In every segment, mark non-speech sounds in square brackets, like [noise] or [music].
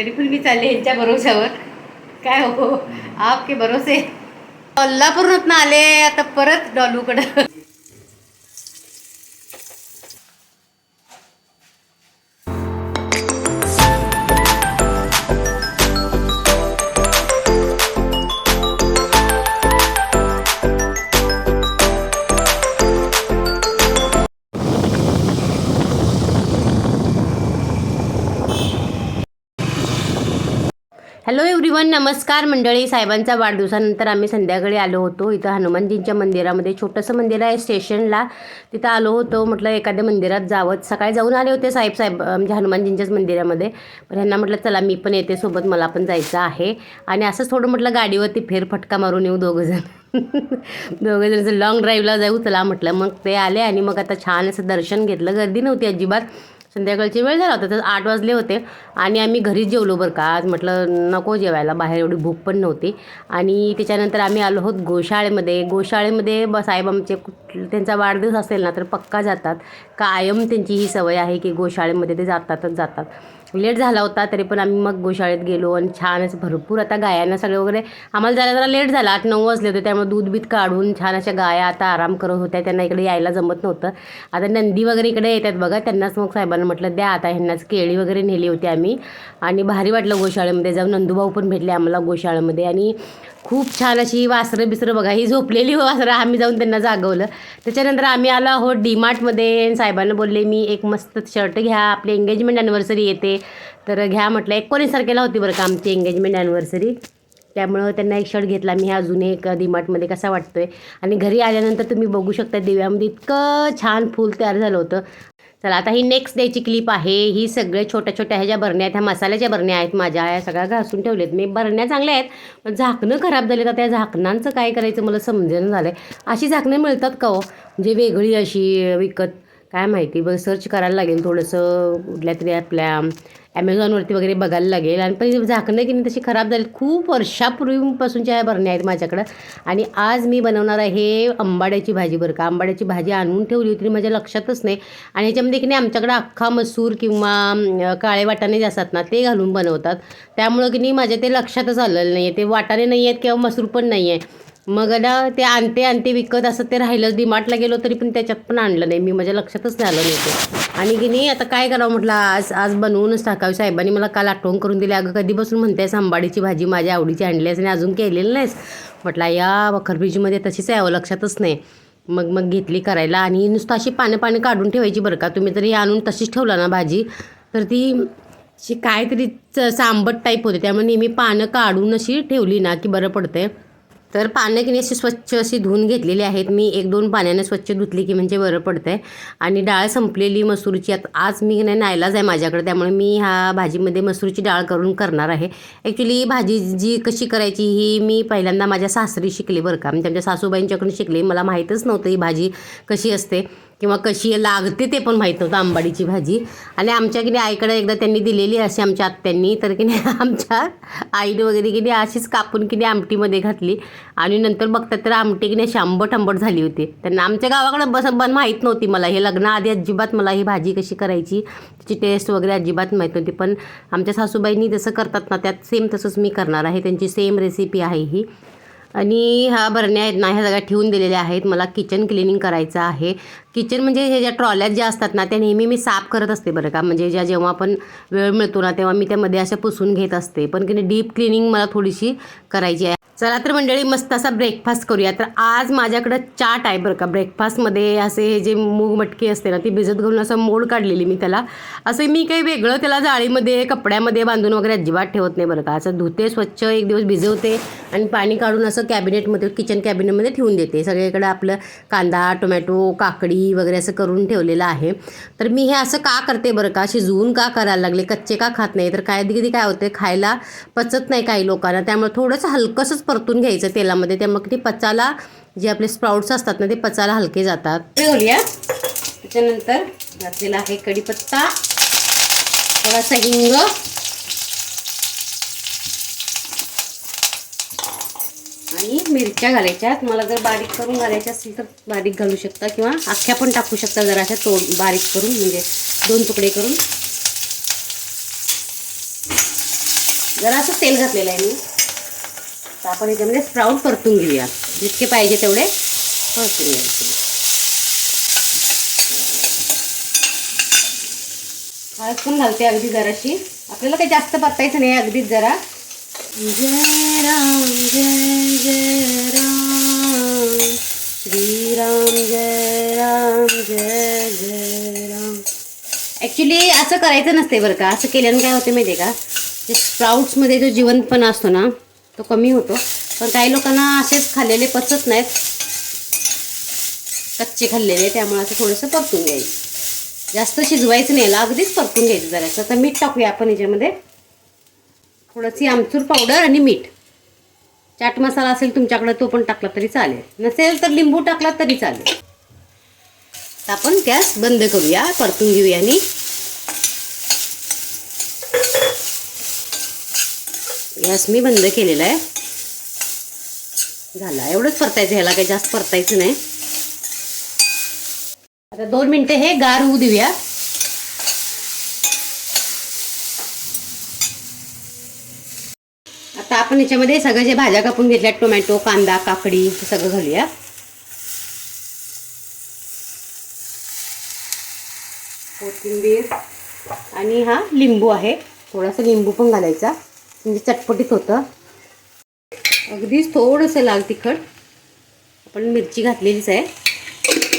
तरी पण मी चालले यांच्या भरोशावर. काय हो, हो, हो. आपके भरोसे. कोल्हापूरनं आले आता परत डॉलूकडं. एव्हरीवन नमस्कार मंडळी. साहेबांच्या वाढदिवसानंतर आम्ही संध्याकाळी आलो होतो. इथं हनुमानजींच्या मंदिरामध्ये छोटंसं मंदिर आहे स्टेशनला. तिथं आलो होतो. म्हटलं एखाद्या मंदिरात जावं. सकाळी जाऊन आले होते साहेब साहेब म्हणजे हनुमानजींच्याच मंदिरामध्ये. पण ह्यांना म्हटलं चला मी पण येते सोबत. मला पण जायचं आहे. आणि असंच थोडं म्हटलं गाडीवरती फेरफटका मारून येऊ दोघंजण. [laughs] दोघंजण लॉंग ड्राईव्हला जाऊ चला म्हटलं. मग ते आले आणि मग आता छान असं दर्शन घेतलं. गर्दी नव्हती अजिबात. संध्याकाळची वेळ झाला होता तर आठ वाजले होते. आणि आम्ही घरीच जेवलो बरं का. आज म्हटलं नको जेवायला बाहेर एवढी भूक पण नव्हती. आणि त्याच्यानंतर आम्ही आलो आहोत गोशाळेमध्ये. गोशाळेमध्ये ब साहेब आमचे कुठ त्यांचा वाढदिवस असेल ना तर पक्का जातात. कायम त्यांची ही सवय आहे की गोशाळेमध्ये ते जातातच जातात. लेट झाला होता तरी पण आम्ही मग गोशाळेत गेलो आणि छान असं भरपूर आता गायांना सगळे वगैरे आम्हाला जरा जरा लेट झाला. आठ नऊ वाजले होते त्यामुळे दूध बीत काढून छान अशा गाया आता आराम करत होत्या. त्यांना इकडे यायला जमत नव्हतं. आता नंदी वगैरे इकडे येतात बघा त्यांनाच मग साहेबांना म्हटलं द्या आता ह्यांनाच केळी वगैरे नेली होती आम्ही. आणि भारी वाटलं गोशाळेमध्ये जाऊन. नंदूभाऊ पण भेटले आम्हाला गोशाळेमध्ये. आणि खूप छान अशी वासरं बिसरं बघा ही झोपलेली वासरं आम्ही जाऊन त्यांना जागवलं. त्याच्यानंतर आम्ही आलो आहोत डीमार्टमध्ये साहेबांना बोलले मी एक मस्त शर्ट घ्या आपली एंगेजमेंट ॲनिव्हर्सरी येते. तर घ्या म्हटलं एकोणीस तारखेला होती बरं का आमची एंगेजमेंट ॲनिव्हर्सरी त्यामुळं त्यांना एक शर्ट घेतला. मी अजून एक डीमार्टमध्ये कसा वाटतोय. आणि घरी आल्यानंतर तुम्ही बघू शकता दिव्यामध्ये इतकं छान फूल तयार झालं होतं. चला आता ही नेक्स्ट डेची क्लिप आहे. ही सगळे छोट्या छोट्या ह्या ज्या बरण्या आहेत ह्या मसाल्याच्या बरण्या आहेत माझ्या या सगळ्या घासून ठेवल्यात मी बरण्या चांगल्या आहेत पण झाकणं खराब झाले तर त्या झाकणांचं काय करायचं मला समजेन झालं आहे अशी झाकणं मिळतात का हो? म्हणजे वेगळी अशी विकत काय माहिती बघ सर्च करायला लागेल थोडंसं कुठल्या तरी आपल्या ॲमेझॉनवरती वगैरे बघायला लागेल. आणि पण झाकणं की नाही तशी खराब झाली. खूप वर्षापूर्वीपासूनच्या ह्या बरण्या आहेत माझ्याकडं. आणि आज मी बनवणार आहे आंबाड्याची भाजी बरं का. आंबाड्याची भाजी आणून ठेवली होती माझ्या लक्षातच नाही. आणि ह्याच्यामध्ये की नाही आमच्याकडं अख्खा मसूर किंवा काळे वाटाणे जे असतात ना ते घालून बनवतात. त्यामुळं की नाही माझ्या ते लक्षातच आलेलं नाही आहे ते वाटाणे नाही आहेत किंवा मसूर पण नाही आहे मग ना ते आणते आणते विकत असं ते राहिलं डिमार्टला गेलो तरी पण त्याच्यात पण आणलं नाही. मी माझ्या लक्षातच नाही आलं नाही ते आणि की नाही आता काय करावं म्हटलं आज आज बनवूनच टाकावी. साहेबांनी मला काल आठवण करून दिली. अगं कधीपासून म्हणते सांबाडीची भाजी माझ्या आवडीची आणली आणि अजून केलेली नाहीस. म्हटलं या खरबीजीमध्ये तशीच यावं लक्षातच नाही. मग मग घेतली करायला आणि नुसतं अशी पानं पानं काढून ठेवायची बरं का. तुम्ही तरी आणून तशीच ठेवला ना भाजी. तर ती अशी काहीतरी च- सांबट टाईप होते. त्यामुळे नेहमी पानं काढून अशी ठेवली ना की बरं पडते तर पानं की नाही अशी स्वच्छ अशी धुवून घेतलेली आहेत. मी एक दोन पाण्याने स्वच्छ धुतली की म्हणजे बरं पडतं आहे आणि डाळ संपलेली मसूरची. आता आज मी नाही नाईलाज आहे माझ्याकडे. त्यामुळे मी ह्या भाजीमध्ये मसूरची डाळ करून करणार आहे. ॲक्च्युली ही भाजी जी कशी करायची ही मी पहिल्यांदा माझ्या सासरी शिकले बरं का. म्हणजे आमच्या सासूबाईंच्याकडून शिकले. मला माहीतच नव्हतं ही भाजी कशी असते. किंवा कशी लागते ते पण माहीत नव्हतं आंबाडीची भाजी. आणि आमच्या की नाही आईकडे एकदा त्यांनी दिलेली अशी आमच्या आत्यांनी तर की नाही [laughs] आमच्या आईने वगैरे की नाही अशीच कापून की नाही आमटीमध्ये घातली. आणि नंतर बघतात तर आमटी की नाही अशी आंबट आंबट झाली होती. त्यांना आमच्या गावाकडे बस पण माहीत नव्हती मला. हे लग्नाआधी अजिबात मला ही भाजी कशी करायची त्याची टेस्ट वगैरे अजिबात माहीत नव्हती. पण आमच्या सासूबाईंनी जसं करतात ना त्यात सेम तसंच मी करणार आहे. त्यांची सेम रेसिपी आहे ही. आणि ह्या बरण्या आहेत ना ह्या सगळ्या ठेवून दिलेल्या आहेत. मला किचन क्लिनिंग करायचं आहे. किचन म्हणजे हे ज्या ट्रॉल्यात ज्या असतात ना त्या नेहमी मी साफ करत असते बरं का. म्हणजे ज्या जेव्हा आपण वेळ मिळतो ना तेव्हा मी त्यामध्ये अशा पुसून घेत असते. पण की डीप क्लिनिंग मला थोडीशी करायची आहे. चला तर मंडळी मस्त असा ब्रेकफास्ट करूया. तर आज माझ्याकडं चाट आहे बरं का. ब्रेकफास्टमध्ये असे हे जे मूग मटकी असते ना ती भिजत घालून असं मोड काढलेली मी त्याला. असं मी काही वेगळं त्याला जाळीमध्ये कपड्यामध्ये बांधून वगैरे अजिबात ठेवत नाही बरं का. असं धुते स्वच्छ एक दिवस भिजवते आणि पाणी काढून असं कॅबिनेटमध्ये किचन कॅबिनेटमध्ये ठेवून देते. सगळीकडे आपलं कांदा टोमॅटो काकडी वगैरे असं करून ठेवलेलं आहे. तर मी हे असं का करते बरं का? शिजवून का करायला लागले? कच्चे का खात नाही? तर काय कधी काय होते? खायला पचत नाही काही लोकांना. त्यामुळे थोडंसं हलकंसंच परतून घ्यायचं तेलामध्ये. त्यामुळे ते पचाला जे आपले स्प्राउट्स असतात ना ते पचायला हलके जातात. ठेवूया. त्याच्यानंतर घातलेला आहे कढीपत्ता. थोडासा हिंग. आणि मिरच्या घालायच्या तुम्हाला जर बारीक करून घालायच्या असतील तर बारीक घालू शकता किंवा अख्ख्या पण टाकू शकता जरा अशा तोड बारीक करून म्हणजे दोन तुकडे करून. जरासं तेल घातलेलं आहे मी. तर आपण याच्यामध्ये स्प्राऊट परतून घेऊया. जितके पाहिजे तेवढे परतून घ्यायचे हळद पण घालते अगदी जराशी. आपल्याला काही जास्त परतायचं नाही अगदीच जरा. जय राम जय जय राम श्रीराम जय राम जय जय राम. ॲक्च्युली असं करायचं नसते बरं का. असं केल्यानं काय होते माहिती आहे का? ते स्प्राउट्समध्ये जो जिवंतपणा असतो ना तो कमी होतो. पण काही लोकांना असेच खाल्लेले पचत नाहीत. कच्चे खाल्लेले त्यामुळे असं थोडंसं परतून घ्यायचं. जास्त शिजवायचं नाही याला अगदीच परतून घ्यायचं जरासं. तर मीठ टाकूया आपण याच्यामध्ये. थोडंशी आमचूर पावडर आणि मीठ. चाट मसाला असेल तुमच्याकडे तो पण टाकला तरी चालेल. नसेल तर लिंबू टाकला तरी चालेल. तर आपण गॅस बंद करूया. परतून घेऊया आणि गॅस मी बंद केलेला आहे. झाला. एवढंच परतायचं ह्याला काही जास्त परतायचं नाही. आता दोन मिनटं हे गार होऊ देऊया आता आपण याच्यामध्ये सगळं ज्या भाज्या कापून घेतल्या टोमॅटो कांदा काकडी हे सगळं घालूया. कोथिंबीर आणि हा लिंबू आहे. थोडासा लिंबू पण घालायचा. म्हणजे चटपटीत होतं. अगदीच थोडंसं लाल तिखट. आपण मिरची घातलेलीच आहे.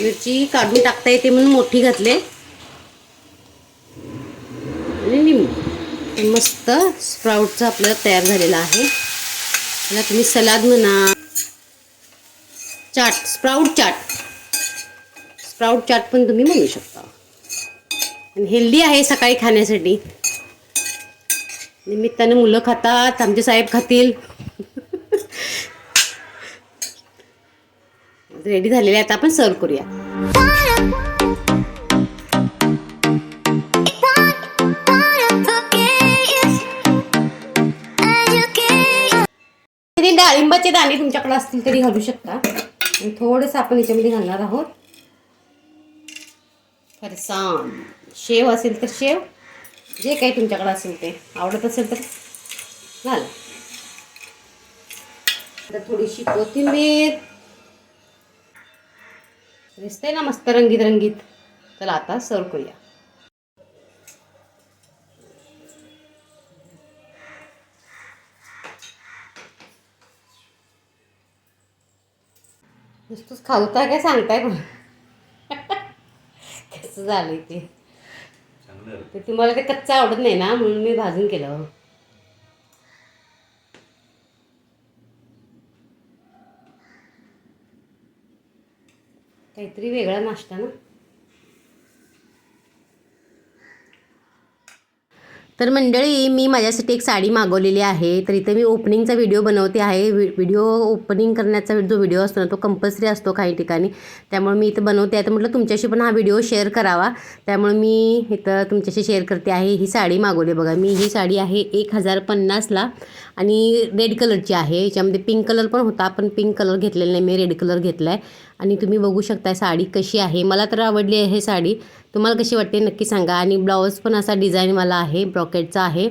मिरची काढून टाकता येते म्हणून मोठी घातले. आणि लिंबू. मस्त स्प्राऊटचं आपलं तयार झालेलं आहे. याला तुम्ही सलाद म्हणा. चाट स्प्राऊट चाट. स्प्राऊट चाट पण तुम्ही म्हणू शकता. आणि हेल्दी आहे सकाळी खाण्यासाठी. निमित्ताने मुलं खातात आमचे साहेब खातील. [laughs] रेडी झालेले आता आपण सर्व करूया. डाळिंबाचे दाणे तुमच्याकडे असतील तरी घालू शकता. थोडंसं आपण याच्यामध्ये घालणार आहोत. फरसाण शेव असेल तर शेव जे काही तुमच्याकडे असेल ते. आवडत असेल तर घाला. आता थोडीशी कोथिंबीर. दिसते ना मस्त रंगीत रंगीत. चला आता सर्व करूया. नुसतंच खावताय काय सांगताय पण? कसं झालंय ते? ते तुम्हाला ते कच्चं आवडत नाही ना म्हणून मी भाजून केलं काहीतरी वेगळा नाश्ता ना? तर मंडळी मी माझ्यासाठी एक साडी मागवलेली आहे. तर इथे मी ओपनिंगचा व्हिडिओ बनवते आहे. व्हि व्हिडिओ ओपनिंग करण्याचा जो व्हिडिओ असतो ना तो कंपल्सरी असतो काही ठिकाणी. त्यामुळे मी इथं बनवते. आहे तर म्हटलं तुमच्याशी पण हा व्हिडिओ शेअर करावा. त्यामुळे मी इथं तुमच्याशी शेअर करते आहे. ही साडी मागवली बघा. मी ही साडी आहे एक हजार पन्नासला आणि रेड कलरची आहे. याच्यामध्ये पिंक कलर पण होता पण पिंक कलर घेतलेला नाही. मी रेड कलर घेतला आहे आणि तुम्ही बघू शकता साडी कशी आहे. मला तर आवडली आहे साडी. तुम्हाला कशी वाटते नक्की सांगा. आणि ब्लाऊज पण असा डिझाईनवाला आहे ब्रॉकेटचा आहे.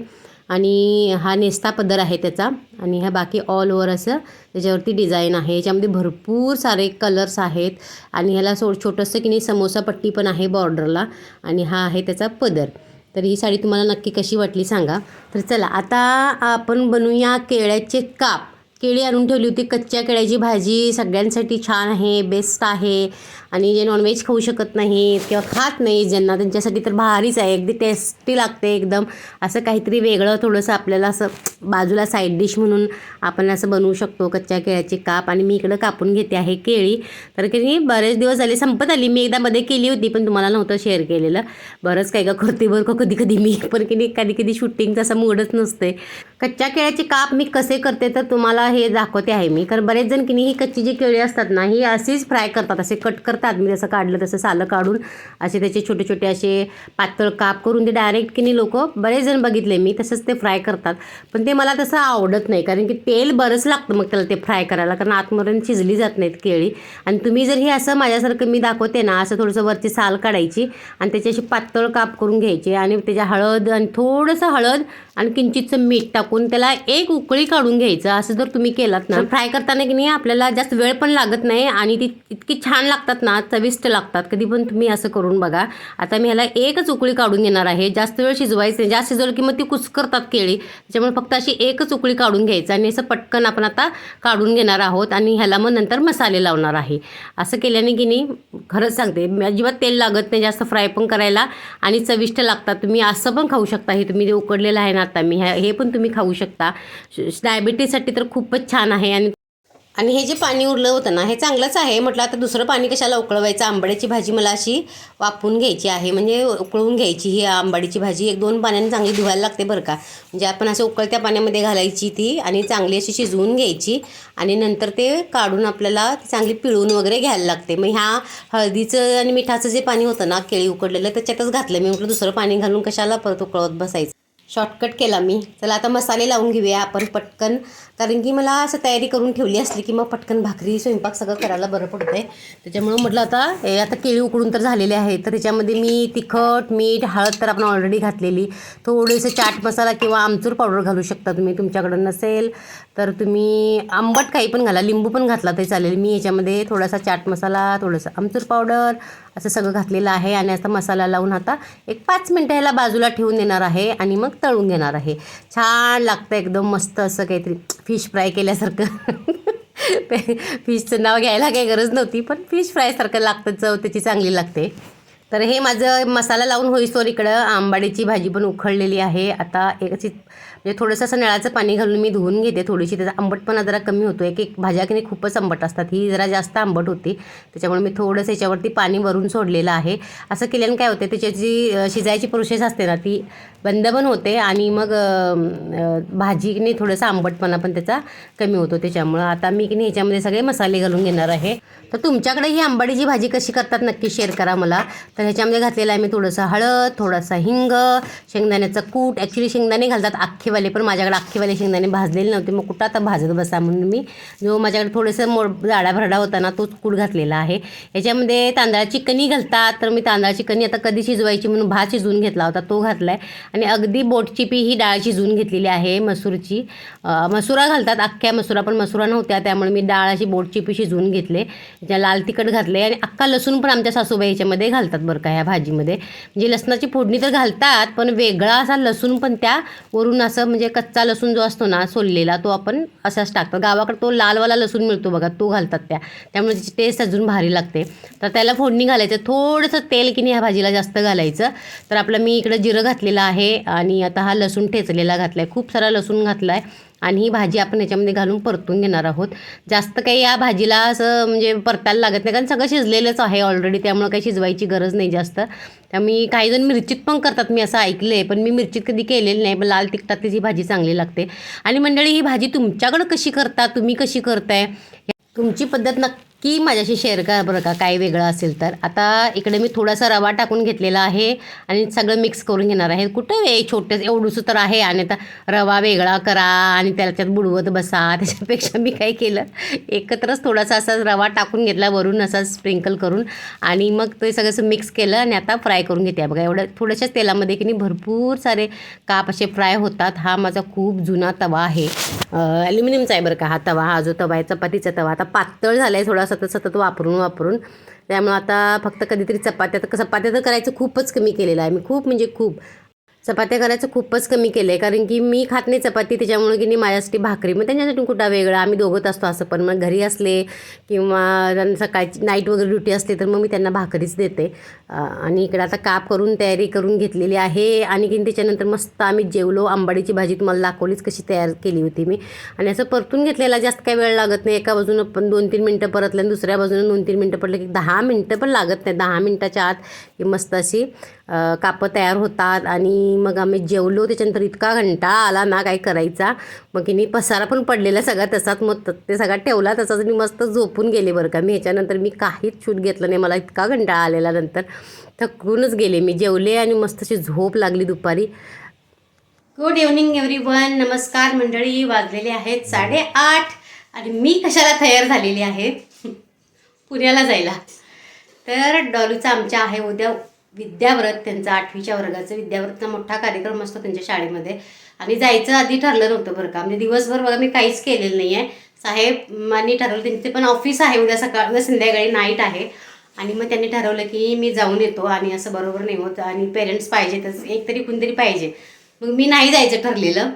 आणि हा नेस्ता पदर आहे त्याचा. आणि ह्या बाकी ऑल ओव्हर असं त्याच्यावरती डिझाईन आहे. याच्यामध्ये भरपूर सारे कलर्स आहेत. आणि ह्याला सो छोटंसं की नाही समोसा पट्टी पण आहे बॉर्डरला आणि हा आहे त्याचा पदर. तर ही साडी तुम्हाला नक्की कशी वाटली सांगा. तर चला आता आपण बनवूया केळ्याचे काप. केळी आणून ठेवली होती. कच्च्या केळ्याची भाजी सगळ्यांसाठी छान आहे बेस्ट आहे. आणि जे नॉनव्हेज खाऊ शकत नाहीत किंवा खात नाही ज्यांना त्यांच्यासाठी तर भारीच आहे. अगदी टेस्टी लागते एकदम. असं काहीतरी वेगळं थोडंसं आपल्याला असं बाजूला साईड डिश म्हणून आपण असं बनवू शकतो. कच्च्या केळ्याचे काप. आणि मी इकडं कापून घेते आहे केळी. तर की बरेच दिवस झाले संपत आली. मी एकदा मध्ये केली होती पण तुम्हाला नव्हतं शेअर केलेलं. बरंच काय का करते का कधी कधी मी पण की नाही कधी कधी शूटिंगचा असं मूडच नसते. कच्च्या केळ्याचे काप मी कसे करते तर तुम्हाला हे दाखवते आहे मी. कारण बरेच जण की नाही ही कच्ची जी केळी असतात ना ही अशीच फ्राय करतात असे कट करतात. मी जसं काढलं तसं सालं काढून असे त्याचे छोटे छोटे असे पातळ काप करून ते डायरेक्ट की नाही लोक बरेच जण बघितले मी तसंच ते फ्राय करतात. पण ते मला तसं आवडत नाही कारण की तेल बरंच लागतं मग त्याला ते फ्राय करायला कारण आतमधून शिजली जात नाहीत केळी. आणि तुम्ही जर हे असं माझ्यासारखं मी दाखवते ना असं थोडंसं वरची साल काढायची आणि त्याची अशी पातळ काप करून घ्यायचे आणि त्याच्या हळद आणि थोडंसं हळद आणि किंचितचं मीठ टाकून टाकून त्याला एक उकळी काढून घ्यायचं. असं जर तुम्ही केलात ना फ्राय करताना की नाही आपल्याला जास्त वेळ पण लागत नाही आणि ती इतकी छान लागतात ना चविष्ट लागतात. कधी पण तुम्ही असं करून बघा. आता मी ह्याला एकच उकळी काढून घेणार आहे. जास्त वेळ शिजवायचं नाही. जास्त शिजवलं की मग ती कुसकरतात केळी. त्याच्यामुळे फक्त अशी एकच उकळी काढून घ्यायचं आणि असं पटकन आपण आता काढून घेणार आहोत आणि ह्याला मग नंतर मसाले लावणार आहे. असं केल्याने की नाही खरंच सांगते अजिबात तेल लागत नाही. जास्त फ्राय पण करायला आणि चविष्ट लागतात. तुम्ही असं पण खाऊ शकता. हे तुम्ही जे उकडलेलं आहे ना आता मी ह्या- हे पण तुम्ही खाऊ शकता. डायबिटीजसाठी तर खूपच छान आहे आणि आणि हे जे पाणी उरलं होतं ना हे चांगलंच आहे. म्हटलं आता दुसरं पाणी कशाला उकळवायचं? आंबाड्याची भाजी मला अशी वापरून घ्यायची आहे. म्हणजे उकळून घ्यायची ही आंबाडीची भाजी. एक दोन पाण्याने चांगली धुवायला लागते बरं का. म्हणजे आपण असं उकळत्या पाण्यामध्ये घालायची ती आणि चांगली अशी शिजवून घ्यायची आणि नंतर ते काढून आपल्याला चांगली पिळून वगैरे घ्यायला लागते. मग ह्या हळदीचं आणि मिठाचं जे पाणी होतं ना केळी उकडलेलं त्याच्यातच घातलं. मी म्हटलं दुसरं पाणी घालून कशाला परत उकळवत बसायचं? शॉर्टकट केला मी. चला आता मसाले लावून घेऊया आपण पटकन. कारण की मला असं तयारी करून ठेवली असली की मग पटकन भाकरी स्वयंपाक सगळं करायला बरं पडतं आहे त्याच्यामुळं म्हटलं आता हे आता केळी उकडून तर झालेले आहे तर त्याच्यामध्ये मी तिखट मीठ हळद तर आपण ऑलरेडी घातलेली. थोडेसं चाट मसाला किंवा आमचूर पावडर घालू शकता तुम्ही तुमच्याकडं नसेल तर तुम्ही आंबट काही पण घाला लिंबू पण घातला तरी चालेल. मी याच्यामध्ये थोडासा चाट मसाला थोडंसं आमचूर पावडर असं सगळं घातलेलं आहे आणि आता मसाला लावून आता एक पाच मिनटं ह्याला बाजूला ठेवून देणार आहे आणि मग तळून घेणार आहे. छान लागतं एकदम मस्त असं काहीतरी फिश फ्राय केल्यासारखं. [laughs] फिशचं नाव घ्यायला काही गरज नव्हती पण फिश फ्रायसारखं लागतं चव त्याची चांगली लागते. तर हे माझं मसाला लावून होईस्तोवर इकडं आंबाडीची भाजी पण उखळलेली आहे. आता एक अशी म्हणजे थोडंसं असं नळाचं पाणी घालून मी धुवून घेते. थोडीशी त्याचा आंबटपणा जरा कमी होतो एक एक भाज्या की नाही खूपच आंबट असतात. ही जरा जास्त आंबट होती. त्याच्यामुळे मी थोडंसं याच्यावरती पाणी वरून सोडलेलं आहे. असं केल्याने काय होते त्याची जी शिजायची प्रोसेस असते ना ती बंद पण होते आणि मग भाजीने थोडंसं आंबटपणा पण त्याचा कमी होतो त्याच्यामुळं. आता मी की नाही ह्याच्यामध्ये सगळे मसाले घालून घेणार आहे. तर तुमच्याकडे ही आंबाडीची भाजी कशी करतात नक्की शेअर करा मला. तर ह्याच्यामध्ये घातलेलं आहे मी थोडंसं हळद थोडासा हिंग शेंगदाण्याचं कूट. ॲक्च्युली शेंगदाणे घालतात अख्खेवाले पण माझ्याकडे अख्खेवाले शेंगदाणे भाजलेले नव्हते. मग कुठं आता भाजत बसा म्हणून मी. जो माझ्याकडे थोडंसं मोड जाडा भरडा होता ना तोच कूट घातलेला आहे. याच्यामध्ये तांदळाची कणी घालतात. तर मी तांदळाची कणी आता कधी शिजवायची म्हणून भात शिजवून घेतला होता तो घातला आहे आणि अगदी बोटचिपी ही डाळ शिजवून घेतलेली आहे मसूरची. मसुरा घालतात अख्ख्या मसुरा पण मसुरा नव्हत्या त्यामुळे मी डाळ अशी बोटचिपी शिजवून घेतले. ज्या लाल तिखट घातले आणि अख्खा लसूण पण आमच्या सासूबाई याच्यामध्ये घालतात बरं का ह्या भाजीमध्ये. म्हणजे लसणाची फोडणी तर घालतात पण वेगळा असा लसूण पण त्या वरून असं म्हणजे कच्चा लसूण जो असतो ना सोललेला तो आपण असाच टाकतो. गावाकडे तो लालवाला लसूण मिळतो बघा तो घालतात त्या. त्यामुळे त्याची टेस्ट अजून भारी लागते. तर त्याला फोडणी घालायचं थोडंसं तेल की नाही ह्या भाजीला जास्त घालायचं. तर आपलं मी इकडं जिरं घातलेलं आहे. आणि आता हा लसूण ठेचलेला घातला आहे खूप सारा लसूण घातला आहे आणि ही भाजी आपण याच्यामध्ये घालून परतून घेणार आहोत. जास्त काही या भाजीला असं म्हणजे परतायला लागत नाही कारण सगळं शिजलेलंच आहे ऑलरेडी त्यामुळं काही शिजवायची गरज नाही जास्त. त्यामुळे काही जण मिरचीत पण करतात मी असं ऐकलं आहे पण मी मिरचीत कधी केलेली नाही पण लाल तिखटात ही भाजी चांगली लागते. आणि मंडळी ही भाजी तुमच्याकडं कशी करता? तुम्ही कशी करताय? तुमची पद्धत नक्की की माझ्याशी शेअर करा बरं का काय वेगळं असेल तर. आता इकडे मी थोडासा रवा टाकून घेतलेला आहे आणि सगळं मिक्स करून घेणार आहे. कुठं वे? छोटं एवढंसं तर आहे आणि आता रवा वेगळा करा आणि त्याच्यात बुडवत बसा. [laughs] त्याच्यापेक्षा मी काय केलं? एकत्रच थोडासा असा रवा टाकून घेतला वरून असा स्प्रिंकल करून आणि मग ते सगळं असं मिक्स केलं आणि आता फ्राय करून घेते. बघा एवढं थोड्याशाच तेलामध्ये की नाही भरपूर सारे काप असे फ्राय होतात. हा माझा खूप जुना तवा आहे. ॲल्युमिनियमचा आहे बरं का हा तवा. हा जो तवा आहे चपातीचा तवा. आता पातळ झाला आहे थोडा सतत सतत वापरून वापरून. त्यामुळं आता फक्त कधीतरी चपात्या तर चपात्या तर करायचं खूपच कमी केलेलं आहे. मी खूप म्हणजे खूप. चपात्या करायचं खूपच कमी केलं आहे कारण की मी खात नाही चपाती त्याच्यामुळे की नाही माझ्यासाठी भाकरी. मग त्यांच्यासाठी कुठं वेगळं? आम्ही दोघंच असतो असं. पण मग घरी असले किंवा सकाळची नाईट वगैरे ड्युटी असते तर मग मी त्यांना भाकरीच देते. आणि इकडं आता काप करून तयारी करून घेतलेली आहे. आणि की त्याच्यानंतर मस्त आम्ही जेवलो. आंबाडीची भाजी तुम्हाला दाखवलीच कशी तयार केली होती मी. आणि असं परतून घेतलेला जास्त काही वेळ लागत नाही. एका बाजूनं पण दोन तीन मिनटं परतलं आणि दुसऱ्या बाजूनं दोन तीन मिनटं पडलं की दहा मिनटं पण लागत नाही. दहा मिनटाच्या आत की मस्त अशी कापं तयार होतात. आणि मग आम्ही जेवलो त्याच्यानंतर इतका घंटा आला ना काय करायचा. मग की पसारा पण पडलेला सगळा तसाच मग ते सगळा ठेवला तसाच मी मस्त झोपून गेले बरं का. मी ह्याच्यानंतर मी काहीच शूट घेतलं नाही मला इतका घंटा आलेला नंतर. थकूनच गेले मी जेवले आणि मस्त अशी झोप लागली दुपारी. गुड इव्हनिंग एव्हरी वन नमस्कार मंडळी. वाजलेले आहेत साडेआठ आणि मी कशाला तयार झालेली आहे? [laughs] पुण्याला जायला. तर डॉलूचा आमच्या आहे उद्या विद्याव्रत त्यांचा आठवीच्या वर्गाचं विद्याव्रतचा मोठा कार्यक्रम असतो त्यांच्या शाळेमध्ये. आणि जायचं आधी ठरलं नव्हतं बरं का. म्हणजे दिवसभर बघा मी काहीच केलेलं नाही आहे साहेबांनी ठरवलं त्यांचे पण ऑफिस आहे उद्या सकाळ उद्या संध्याकाळी नाईट आहे. आणि मग त्यांनी ठरवलं की मी जाऊन येतो आणि असं बरोबर नाही होत आणि पेरेंट्स पाहिजेतच एक तरी कोणतरी पाहिजे. मग मी नाही जायचं ठरलेलं.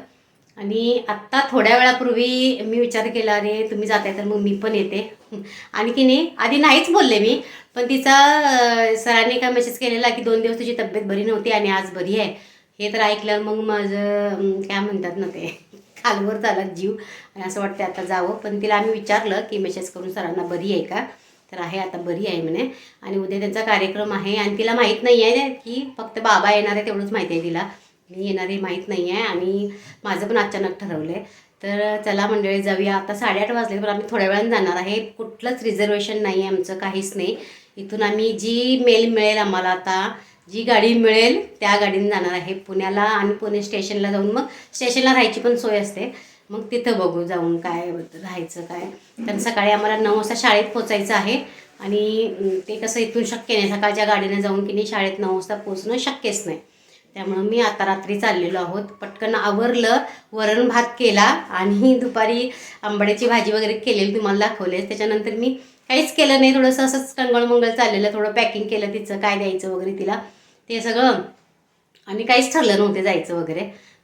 आणि आत्ता थोड्या वेळापूर्वी मी विचार केला अरे तुम्ही जाताय तर मग मी पण येते. आणि की नाही आधी नाहीच बोलले मी पण तिचा सरांनी काय मेसेज केलेला की दोन दिवस तुझी तब्येत बरी नव्हती आणि आज बरी आहे. हे तर ऐकल्यावर मग माझं काय म्हणतात ना ते खालवर चालत जीव. आणि असं वाटतं आता जावं पण तिला आम्ही विचारलं की मेसेज करून सरांना बरी आहे का? तर आहे आता बरी आहे म्हणे. आणि उद्या त्यांचा कार्यक्रम आहे आणि तिला माहीत नाही आहे की फक्त बाबा येणार आहे तेवढंच माहिती आहे तिला. मी येणार आहे माहीत नाही आहे आणि माझं पण अचानक ठरवलं आहे तर चला मंडळी जाऊया. आता साडेआठ वाजले पण आम्ही थोड्या वेळानं जाणार आहे. कुठलंच रिझर्वेशन नाही आहे आमचं काहीच नाही. इथून आम्ही जी मेल मिळेल आम्हाला आता जी गाडी मिळेल त्या गाडीने जाणार आहे. पुण्याला आणि पुणे स्टेशनला जाऊन मग स्टेशनला राहायची पण सोय असते. मग तिथं बघू जाऊन काय राहायचं काय. तर सकाळी आम्हाला नऊ वाजता शाळेत पोचायचं आहे. आणि ते कसं इथून शक्य नाही. सकाळच्या गाडीने जाऊन की नाही शाळेत नऊ वाजता पोचणं शक्यच नाही. त्यामुळं मी आता रात्री चाललेलो आहोत. पटकन आवरलं वरण भात केला आणि दुपारी आंबाड्याची भाजी वगैरे केलेली तुम्हाला दाखवले त्याच्यानंतर मी काहीच केलं नाही. थोडंसं असंच टंगळमंगळ चाललेलं थोडं पॅकिंग केलं तिचं काय द्यायचं वगैरे तिला. ते सगळं आणि काहीच ठरलं नव्हते जायचं वगैरे.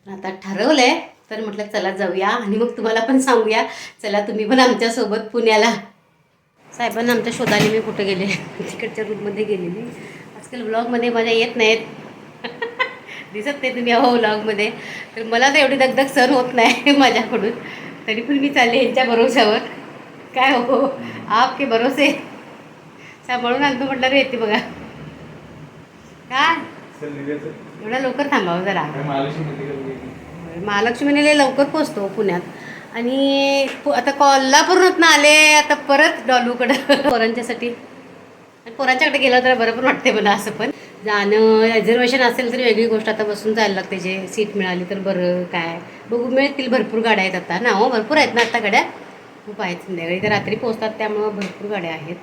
पण आता ठरवलं आहे तर म्हटलं चला जाऊया आणि मग तुम्हाला पण सांगूया. चला तुम्ही पण आमच्यासोबत पुण्याला. साहेबांना आमच्या शोधाने मी कुठे गेले? [laughs] तिकडच्या रूटमध्ये गेलेली. आजकाल ब्लॉगमध्ये मजा येत नाहीत. [laughs] दिसत नाही तुम्ही अहो व्लॉगमध्ये तर मला तर एवढी दगदग सहन होत नाही [laughs] माझ्याकडून. तरी पण मी चालले यांच्या भरोशावर. काय हो आपके भरोसे. सांभाळून आणतो म्हटलं रे येते बघा. काय? एवढा लवकर थांबावं जरा. महालक्ष्मीने लवकर पोचतो पुण्यात. आणि आता कोल्हापूरनं आले आता परत डॉलूकडं. [laughs] पोरांच्यासाठी. पोरांच्याकडे गेलं तर बरं पण वाटते मला असं पण. जाणं रिझर्वेशन असेल तरी वेगळी गोष्ट. आता बसून जायला लागते जे सीट मिळाली तर बरं काय? बघू मिळतील भरपूर गाड्या आहेत आता. ना हो भरपूर आहेत ना आता गाड्या? खूप आहेत संध्याकाळी. तर रात्री पोहोचतात त्यामुळं भरपूर गाड्या आहेत.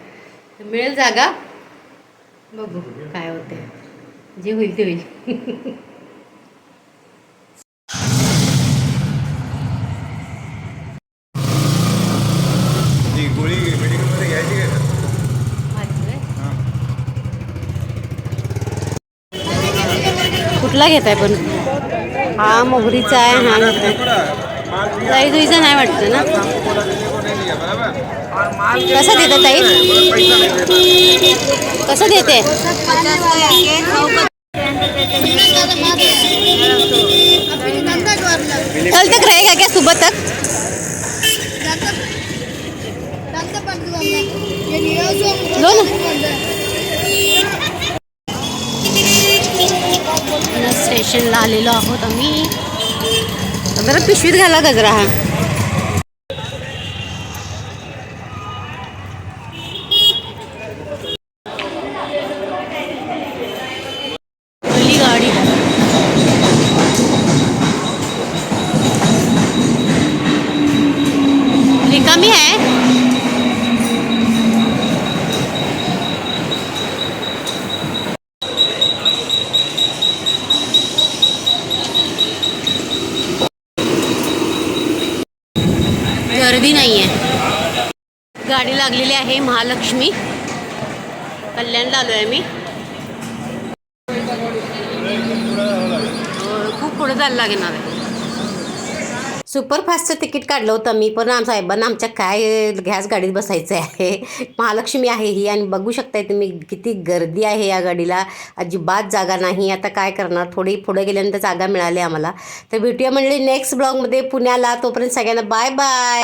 तर मिळेल जागा. बघू काय होते जे होईल ते होईल [laughs] ती गोळी मेडिकलमध्ये घ्यायची काय कुठला घेताय पण. हा मोहरीचा आहे हा घेताय ताई जुईचा नाही वाटतं ना? कसं देतं ताई? कसं देते? कल तक रहेगा क्या सुबह तक लो ना. स्टेशनला आलेलो आहोत आम्ही. बरं पिशवीत घाला गजरा हा पहिली गाडी रिकामी आहे गर्दी नाही आहे गाडी लागलेली आहे महालक्ष्मी. कल्याणला आलो आहे मी खूप पुढे जायला लागणार आहे सुपरफास्टचं तिकीट काढलं होतं मी पण आम साहेबांना आमच्या काय गॅस गाडीत बसायचं आहे. महालक्ष्मी आहे ही आणि बघू शकताय तुम्ही किती गर्दी आहे या गाडीला. अजिबात जागा नाही आता काय करणार? थोडी पुढे गेल्यानंतर जागा मिळाली आम्हाला. तर भेटूया म्हणले नेक्स्ट ब्लॉगमध्ये पुण्याला. तोपर्यंत सगळ्यांना बाय बाय